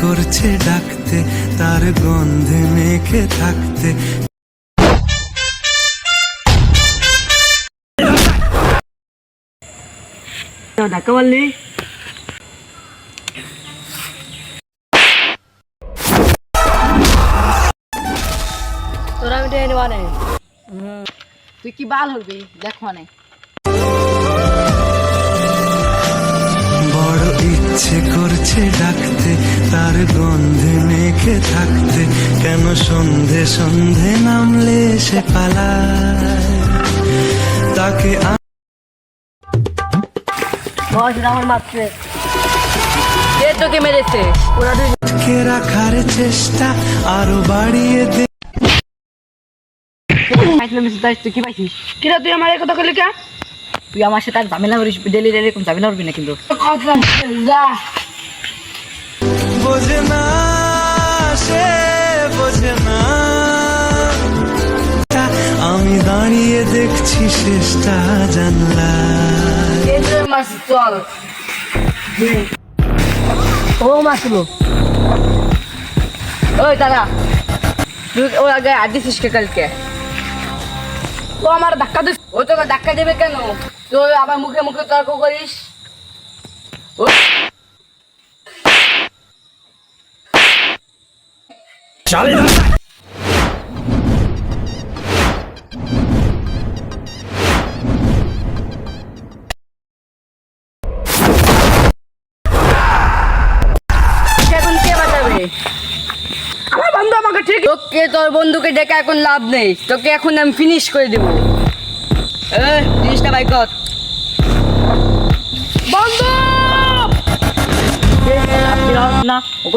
করছে ডাকতে তার গন্ধে মেখে থাকতে। তোরা আমি টেনে নেওয়া নেই তুই কি বাল হবি? দেখো না ইচ্ছে করছে ডাকতে তার গন্ধে মেখে থাকতে কেন সন্ধে সন্ধে নামলে সে পালায়? তাকে আমার তোকে মেরেছে ওরা রাখার চেষ্টা আরও বাড়িয়ে দে কি পাইছিস? কিরা তুই আমার এই কথা কইলি কে? তুই আমার সাথে আর ঝামেলা করিস ডেলি ডেলি এরকম ঝামেলা করবি না কিন্তু। বোঝে না সে বোঝে না। আমি দাঁড়িয়ে দেখছি শেষটা জানলা। চল। ও মাসলো ওই দাদা তুই ও আগে আর দিছিস কালকে? ও আমার ধাক্কা দিস ও তোকে ধাক্কা দেবে কেন? তুই আবার মুখে মুখে তর্ক করিস? এখন কে বাঁচাবে আমার বন্ধু আমাকে ঠিক তোকে তোর বন্ধুকে ডেকে এখন লাভ নেই। তোকে এখন আমি ফিনিশ করে দেবো। এ জিনিসটা বাই কর। বন্ধ! না ও